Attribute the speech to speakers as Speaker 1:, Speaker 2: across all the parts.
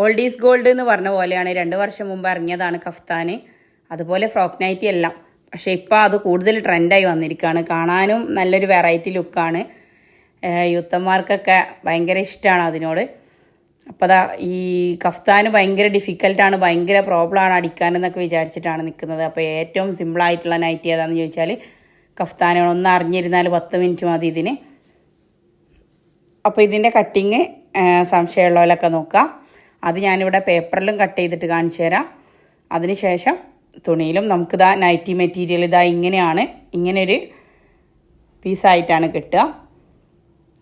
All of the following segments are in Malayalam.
Speaker 1: ഓൾഡ് ഈസ് ഗോൾഡ് എന്ന് പറഞ്ഞ പോലെയാണ്. രണ്ട് വർഷം മുമ്പ് ഇറങ്ങിയതാണ് കഫ്താൻ അതുപോലെ ഫ്രോക്ക് നൈറ്റി എല്ലാം. പക്ഷേ ഇപ്പോൾ അത് കൂടുതൽ ട്രെൻഡായി വന്നിരിക്കുകയാണ്. കാണാനും നല്ലൊരു വെറൈറ്റി ലുക്കാണ് യൂത്തന്മാർക്കൊക്കെ ഭയങ്കര ഇഷ്ടമാണ് അതിനോട്. അപ്പോൾ അതാ ഈ കഫ്താന് ഭയങ്കര ഡിഫിക്കൽട്ടാണ് ഭയങ്കര പ്രോബ്ലമാണ് അടിക്കാനെന്നൊക്കെ വിചാരിച്ചിട്ടാണ് നിൽക്കുന്നത്. അപ്പോൾ ഏറ്റവും സിമ്പിളായിട്ടുള്ള നൈറ്റി ഏതാണെന്ന് ചോദിച്ചാൽ കഫ്താനാണ് ഒന്ന് അറിഞ്ഞിരുന്നാൽ പത്ത് മിനിറ്റ് മതി ഇതിന്. അപ്പോൾ ഇതിന്റെ കട്ടിങ് സംശയമുള്ളവരൊക്കെ നോക്കാം അത് ഞാനിവിടെ പേപ്പറിലും കട്ട് ചെയ്തിട്ട് കാണിച്ചു തരാം. അതിനുശേഷം തുണിയിലും നമുക്കിതാ നൈറ്റി മെറ്റീരിയൽ ഇതാ ഇങ്ങനെയാണ്. ഇങ്ങനെയൊരു പീസായിട്ടാണ് കിട്ടുക.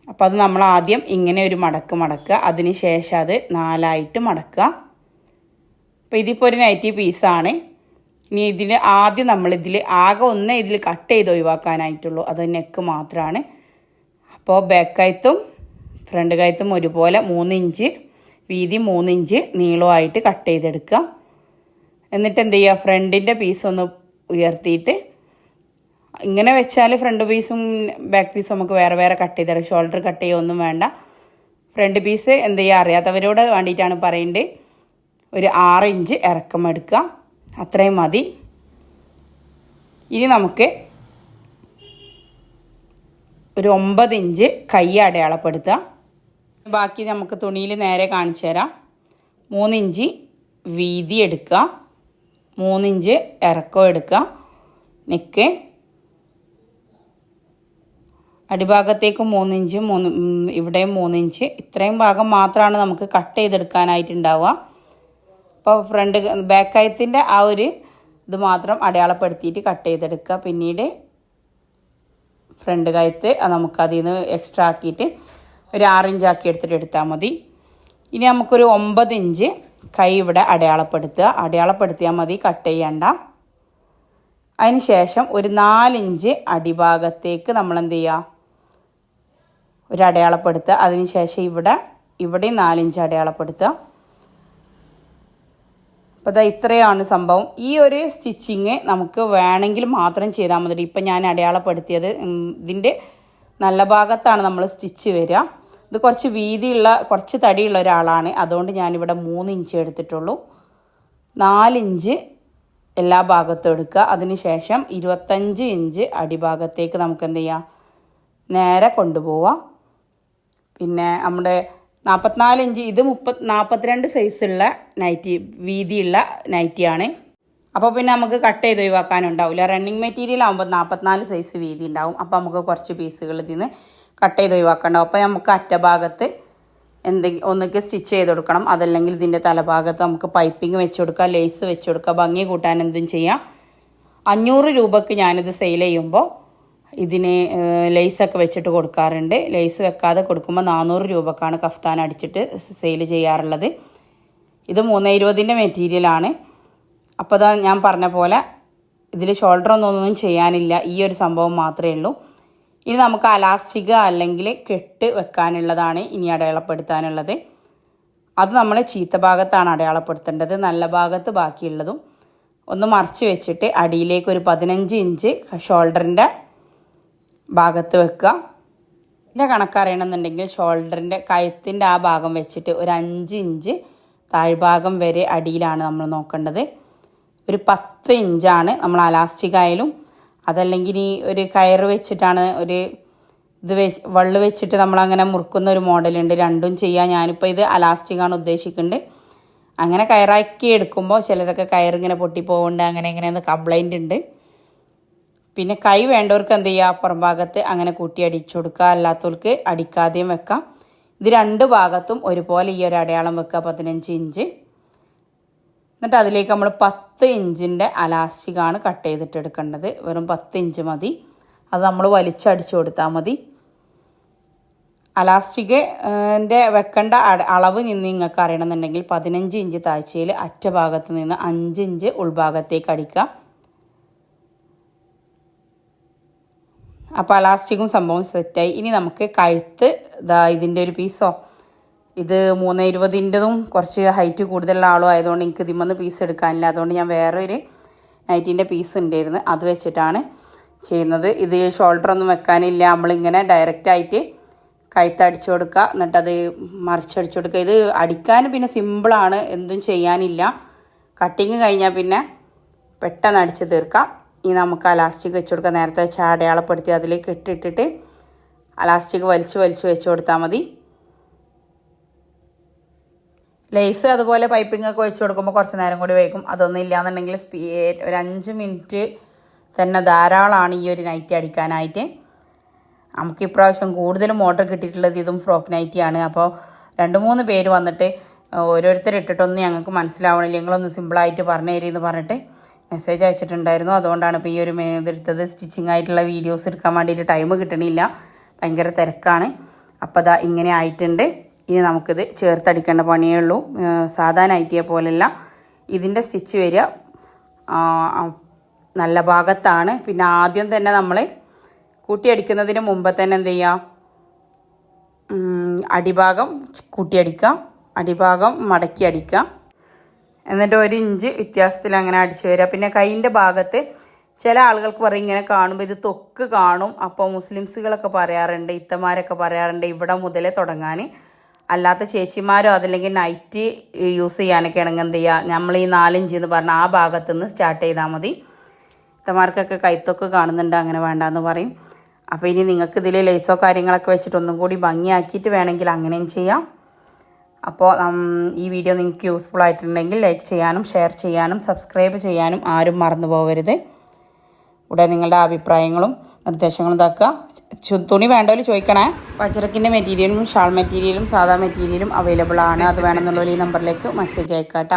Speaker 1: അപ്പോൾ അത് നമ്മൾ ആദ്യം ഇങ്ങനെ ഒരു മടക്ക് മടക്കുക. അതിന് ശേഷം അത് നാലായിട്ട് മടക്കുക. അപ്പോൾ ഇതിപ്പോൾ ഒരു നൈറ്റി പീസാണ് ഇനി ഇതിൽ ആദ്യം നമ്മളിതിൽ ആകെ ഒന്ന് ഇതിൽ കട്ട് ചെയ്ത് ഒഴിവാക്കാനായിട്ടുള്ളൂ. അത് നെക്ക് മാത്രമാണ് അപ്പോൾ ബാക്ക് കയത്തും ഫ്രണ്ട് കയത്തും ഒരുപോലെ മൂന്ന് ഇഞ്ച് വീതി മൂന്നിഞ്ച് നീളമായിട്ട് കട്ട് ചെയ്തെടുക്കുക. എന്നിട്ട് എന്ത് ചെയ്യുക? ഫ്രണ്ടിന്റെ പീസ് ഒന്ന് ഉയർത്തിയിട്ട് ഇങ്ങനെ വെച്ചാൽ ഫ്രണ്ട് പീസും ബാക്ക് പീസും നമുക്ക് വേറെ വേറെ കട്ട് ചെയ്ത് ഷോൾഡർ കട്ട് ചെയ്യുകയൊന്നും വേണ്ട. ഫ്രണ്ട് പീസ് എന്ത് ചെയ്യുക? അറിയാത്തവരോട് വേണ്ടിയിട്ടാണ് പറയേണ്ടത് ഒരു ആറ് ഇഞ്ച് ഇറക്കം എടുക്കുക. അത്രയും മതി. ഇനി നമുക്ക് ഒരു ഒമ്പത് ഇഞ്ച് കൈ അടയാളപ്പെടുത്തുക. ബാക്കി നമുക്ക് തുണിയിൽ നേരെ കാണിച്ചു തരാം. മൂന്നിഞ്ച് വീതി എടുക്കുക. മൂന്നിഞ്ച് ഇറക്കം എടുക്കുക. നെക്ക് അടിഭാഗത്തേക്ക് മൂന്നിഞ്ച് മൂന്ന് ഇവിടെയും മൂന്നിഞ്ച്. ഇത്രയും ഭാഗം മാത്രമാണ് നമുക്ക് കട്ട് ചെയ്തെടുക്കാനായിട്ടുണ്ടാവുക. അപ്പോൾ ഫ്രണ്ട് ബാക്ക് കയത്തിന്റെ ആ ഒരു ഇത് മാത്രം അടയാളപ്പെടുത്തിയിട്ട് കട്ട് ചെയ്തെടുക്കുക. പിന്നീട് ഫ്രണ്ട് കയത്ത് നമുക്കതിൽ നിന്ന് എക്സ്ട്രാ ആക്കിയിട്ട് ഒരു ആറിഞ്ചാക്കി എടുത്തിട്ട് എടുത്താൽ മതി. ഇനി നമുക്കൊരു ഒമ്പത് ഇഞ്ച് കൈ ഇവിടെ അടയാളപ്പെടുത്തുക. അടയാളപ്പെടുത്തിയാൽ മതി കട്ട് ചെയ്യണ്ട. അതിന് ശേഷം ഒരു നാലിഞ്ച് അടിഭാഗത്തേക്ക് നമ്മൾ എന്ത് ചെയ്യുക ഒരു അടയാളപ്പെടുത്തുക. അതിന് ശേഷം ഇവിടെ ഇവിടെ നാലിഞ്ച് അടയാളപ്പെടുത്തുക. അപ്പോൾ അതാ ഇത്രയാണ് സംഭവം. ഈ ഒരു സ്റ്റിച്ചിങ് നമുക്ക് വേണമെങ്കിൽ മാത്രം ചെയ്താൽ മതി ഇപ്പം ഞാൻ അടയാളപ്പെടുത്തിയത് ഇതിന്റെ നല്ല ഭാഗത്താണ് നമ്മൾ സ്റ്റിച്ച് വരിക. ഇത് കുറച്ച് വീതിയുള്ള കുറച്ച് തടിയുള്ള ഒരാളാണ്. അതുകൊണ്ട് ഞാനിവിടെ മൂന്ന് ഇഞ്ച് എടുത്തിട്ടുള്ളൂ. നാലിഞ്ച് എല്ലാ ഭാഗത്തും എടുക്കുക. അതിനുശേഷം ഇരുപത്തഞ്ച് ഇഞ്ച് അടിഭാഗത്തേക്ക് നമുക്ക് എന്ത് ചെയ്യാം? നേരെ കൊണ്ടുപോവാം. പിന്നെ നമ്മുടെ നാൽപ്പത്തിനാല് ഇഞ്ച് ഇത് മുപ്പത് നാൽപ്പത്തിരണ്ട് സൈസുള്ള നൈറ്റി വീതിയുള്ള നൈറ്റിയാണ്. അപ്പോൾ പിന്നെ നമുക്ക് കട്ട് ചെയ്ത് ഒഴിവാക്കാനുണ്ടാവില്ല. റണ്ണിങ് മെറ്റീരിയൽ ആകുമ്പോൾ നാൽപ്പത്തിനാല് സൈസ് വീതി ഉണ്ടാവും അപ്പോൾ നമുക്ക് കുറച്ച് പീസുകൾ ഇതിൽ നിന്ന് കട്ട് ചെയ്ത് ഒഴിവാക്കേണ്ട അപ്പോൾ നമുക്ക് അറ്റഭാഗത്ത് എന്തെങ്കിലും ഒന്നൊക്കെ സ്റ്റിച്ച് ചെയ്ത് കൊടുക്കണം അതല്ലെങ്കിൽ ഇതിന്റെ തലഭാഗത്ത് നമുക്ക് പൈപ്പിംഗ് വെച്ച് കൊടുക്കുക ലേസ് വെച്ച് കൊടുക്കുക ഭംഗി കൂട്ടാൻ എന്തും ചെയ്യാം. അഞ്ഞൂറ് രൂപക്ക് ഞാനിത് സെയിൽ ചെയ്യുമ്പോൾ ഇതിന് ലേസൊക്കെ വെച്ചിട്ട് കൊടുക്കാറുണ്ട്. ലേസ് വെക്കാതെ കൊടുക്കുമ്പോൾ നാനൂറ് രൂപക്കാണ് കഫ്താൻ അടിച്ചിട്ട് സെയിൽ ചെയ്യാറുള്ളത്. ഇത് മൂന്ന് ഇരുപതിന്റെ മെറ്റീരിയലാണ്. അപ്പോൾ അതാ ഞാൻ പറഞ്ഞ പോലെ ഇതിൽ ഷോൾഡർ ഒന്നും ഒന്നും ചെയ്യാനില്ല. ഈ ഒരു സംഭവം മാത്രമേ ഉള്ളൂ. ഇനി നമുക്ക് അലാസ്റ്റിക് അല്ലെങ്കിൽ കെട്ട് വെക്കാനുള്ളതാണ് ഇനി അടയാളപ്പെടുത്താനുള്ളത്. അത് നമ്മൾ ചീത്ത ഭാഗത്താണ് അടയാളപ്പെടുത്തേണ്ടത്. നല്ല ഭാഗത്ത് ബാക്കിയുള്ളതും ഒന്ന് മറിച്ച് വെച്ചിട്ട് അടിയിലേക്ക് ഒരു പതിനഞ്ച് ഇഞ്ച് ഷോൾഡറിന്റെ ഭാഗത്ത് വെക്കുക. എന്റെ കണക്കറിയണമെന്നുണ്ടെങ്കിൽ ഷോൾഡറിന്റെ കയത്തിന്റെ ആ ഭാഗം വെച്ചിട്ട് ഒരു അഞ്ച് ഇഞ്ച് താഴ്ഭാഗം വരെ അടിയിലാണ് നമ്മൾ നോക്കേണ്ടത്. ഒരു പത്ത് ഇഞ്ചാണ് നമ്മൾ അലാസ്റ്റിക് ആയാലും അതല്ലെങ്കിൽ ഈ ഒരു കയറ് വെച്ചിട്ടാണ് ഒരു ഇത് വെച്ച് വള്ള് വെച്ചിട്ട് നമ്മളങ്ങനെ മുറുക്കുന്ന ഒരു മോഡലുണ്ട്. രണ്ടും ചെയ്യാൻ ഞാനിപ്പോൾ ഇത് അലാസ്റ്റിക്കാണ് ഉദ്ദേശിക്കുന്നുണ്ട് അങ്ങനെ കയറാക്കി എടുക്കുമ്പോൾ ചിലരൊക്കെ കയറിങ്ങനെ പൊട്ടിപ്പോകുന്നുണ്ട് അങ്ങനെ ഇങ്ങനെ കംപ്ലൈന്റ് ഉണ്ട്. പിന്നെ കൈ വേണ്ടവർക്ക് എന്ത് ചെയ്യുക പുറം ഭാഗത്ത് അങ്ങനെ കൂട്ടി അടിച്ചു കൊടുക്കുക. അല്ലാത്തവർക്ക് അടിക്കാതെയും വെക്കാം. ഇത് രണ്ട് ഭാഗത്തും ഒരുപോലെ ഈ ഒരു അടയാളം വെക്കുക പതിനഞ്ച് ഇഞ്ച്. എന്നിട്ട് അതിലേക്ക് നമ്മൾ പത്ത് ഇഞ്ചിന്റെ അലാസ്റ്റിക്കാണ് കട്ട് ചെയ്തിട്ട് എടുക്കേണ്ടത് വെറും പത്ത് ഇഞ്ച് മതി. അത് നമ്മൾ വലിച്ചടിച്ചു കൊടുത്താൽ മതി. അലാസ്റ്റിക് ന്റെ വെക്കേണ്ട അളവ് നിന്ന് നിങ്ങൾക്ക് അറിയണമെന്നുണ്ടെങ്കിൽ പതിനഞ്ച് ഇഞ്ച് താഴ്ചയിൽ അറ്റ ഭാഗത്ത് നിന്ന് അഞ്ച് ഇഞ്ച് ഉൾഭാഗത്തേക്ക് അടിക്കുക. അപ്പോൾ അലാസ്റ്റിക്കും സംഭവം സെറ്റായി ഇനി നമുക്ക് കഴുത്ത് ഇതാ ഇതിന്റെ ഒരു പീസോ ഇത് മൂന്ന് ഇരുപതിന്റെതും കുറച്ച് ഹൈറ്റ് കൂടുതലുള്ള ആളും ആയതുകൊണ്ട് എനിക്ക് ഇതിമൊന്ന് പീസ് എടുക്കാനില്ല. അതുകൊണ്ട് ഞാൻ വേറെ ഒരു നൈറ്റിന്റെ പീസ് ഉണ്ടായിരുന്നു. അത് വെച്ചിട്ടാണ് ചെയ്യുന്നത്. ഇത് ഷോൾഡർ ഒന്നും വെക്കാനില്ല. നമ്മളിങ്ങനെ ഡയറക്റ്റായിട്ട് കൈത്തടിച്ചു കൊടുക്കുക. എന്നിട്ടത് മറിച്ചടിച്ചു കൊടുക്കുക. ഇത് അടിക്കാൻ പിന്നെ സിമ്പിളാണ് എന്തും ചെയ്യാനില്ല. കട്ടിങ് കഴിഞ്ഞാൽ പിന്നെ പെട്ടെന്ന് അടിച്ച് തീർക്കാം. ഇനി നമുക്ക് അലാസ്റ്റിക് വെച്ച് കൊടുക്കാം. നേരത്തെ വെച്ച് അടയാളപ്പെടുത്തി അതിലേക്ക് ഇട്ടിട്ടിട്ട് അലാസ്റ്റിക് വലിച്ച് വലിച്ച് വെച്ച് കൊടുത്താൽ മതി. ലേസ് അതുപോലെ പൈപ്പിംഗ് ഒക്കെ വെച്ച് കൊടുക്കുമ്പോൾ കുറച്ച് നേരം കൂടി വൈകും. അതൊന്നും ഇല്ലാന്നുണ്ടെങ്കിൽ സ്പീ ഒരു അഞ്ച് മിനിറ്റ് തന്നെ ധാരാളമാണ് ഈ ഒരു നൈറ്റി അടിക്കാനായിട്ട്. നമുക്ക് ഇപ്രാവശ്യം കൂടുതലും ഓർഡർ കിട്ടിയിട്ടുള്ളത് ഇതും ഫ്രോക്ക് നൈറ്റിയാണ് അപ്പോൾ രണ്ട് മൂന്ന് പേര് വന്നിട്ട് ഓരോരുത്തർ ഇട്ടിട്ടൊന്നും ഞങ്ങൾക്ക് മനസ്സിലാവണില്ല. ഞങ്ങളൊന്ന് സിമ്പിളായിട്ട് പറഞ്ഞു തരുമെന്ന് പറഞ്ഞിട്ട് മെസ്സേജ് അയച്ചിട്ടുണ്ടായിരുന്നു. അതുകൊണ്ടാണ് ഇപ്പോൾ ഈ ഒരു ഇതെടുത്തത് സ്റ്റിച്ചിങ് ആയിട്ടുള്ള വീഡിയോസ് എടുക്കാൻ വേണ്ടിയിട്ട് ടൈം കിട്ടണില്ല. ഭയങ്കര തിരക്കാണ്. അപ്പോൾ അതാ ഇങ്ങനെ ആയിട്ടുണ്ട്. ഇനി നമുക്കിത് ചേർത്തടിക്കേണ്ട പണിയേ ഉള്ളൂ. സാധാ നൈറ്റിയെ പോലെയല്ല. ഇതിന്റെ സ്റ്റിച്ച് വരിക നല്ല ഭാഗത്താണ്. പിന്നെ ആദ്യം തന്നെ നമ്മൾ കൂട്ടിയടിക്കുന്നതിന് മുമ്പ് തന്നെ എന്ത് ചെയ്യുക? അടിഭാഗം കൂട്ടിയടിക്കുക അടിഭാഗം മടക്കി അടിക്കുക. എന്നിട്ട് ഒരു ഇഞ്ച് വ്യത്യാസത്തിൽ അങ്ങനെ അടിച്ചു വരിക. പിന്നെ കൈയിന്റെ ഭാഗത്ത് ചില ആളുകൾക്ക് പറയും ഇങ്ങനെ കാണുമ്പോൾ ഇത് തൊക്ക് കാണും. അപ്പോൾ മുസ്ലിംസുകളൊക്കെ പറയാറുണ്ട് ഇത്തമാരൊക്കെ പറയാറുണ്ട് ഇവിടെ മുതലേ തുടങ്ങാൻ അല്ലാത്ത ചേച്ചിമാരോ അതല്ലെങ്കിൽ നൈറ്റ് യൂസ് ചെയ്യാനൊക്കെ ആണെങ്കിൽ എന്ത് ചെയ്യുക നമ്മൾ ഈ നാലിഞ്ച് എന്ന് പറഞ്ഞാൽ ആ ഭാഗത്തു നിന്ന് സ്റ്റാർട്ട് ചെയ്താൽ മതി. ഇത്തമാർക്കൊക്കെ കൈത്തൊക്കെ കാണുന്നുണ്ട് അങ്ങനെ വേണ്ടാന്ന് പറയും. അപ്പോൾ ഇനി നിങ്ങൾക്ക് ഇതിൽ ലേസോ കാര്യങ്ങളൊക്കെ വെച്ചിട്ട് ഒന്നും കൂടി ഭംഗിയാക്കിയിട്ട് വേണമെങ്കിൽ അങ്ങനെയും ചെയ്യാം. അപ്പോൾ ഈ വീഡിയോ നിങ്ങൾക്ക് യൂസ്ഫുൾ ആയിട്ടുണ്ടെങ്കിൽ ലൈക്ക് ചെയ്യാനും ഷെയർ ചെയ്യാനും സബ്സ്ക്രൈബ് ചെയ്യാനും ആരും മറന്നു പോകരുത് ഇവിടെ നിങ്ങളുടെ അഭിപ്രായങ്ങളും നിർദ്ദേശങ്ങളും ഇതാക്കുക. തുണി വേണ്ടവർ ചോദിക്കണേ. പച്ചറക്കിന്റെ മെറ്റീരിയലും ഷാൾ മെറ്റീരിയലും സാധാ മെറ്റീരിയലും അവൈലബിൾ ആണ്. അത് വേണമെന്നുള്ളവർ ഈ നമ്പറിലേക്ക് മെസ്സേജ് അയക്കാം ട്ടോ.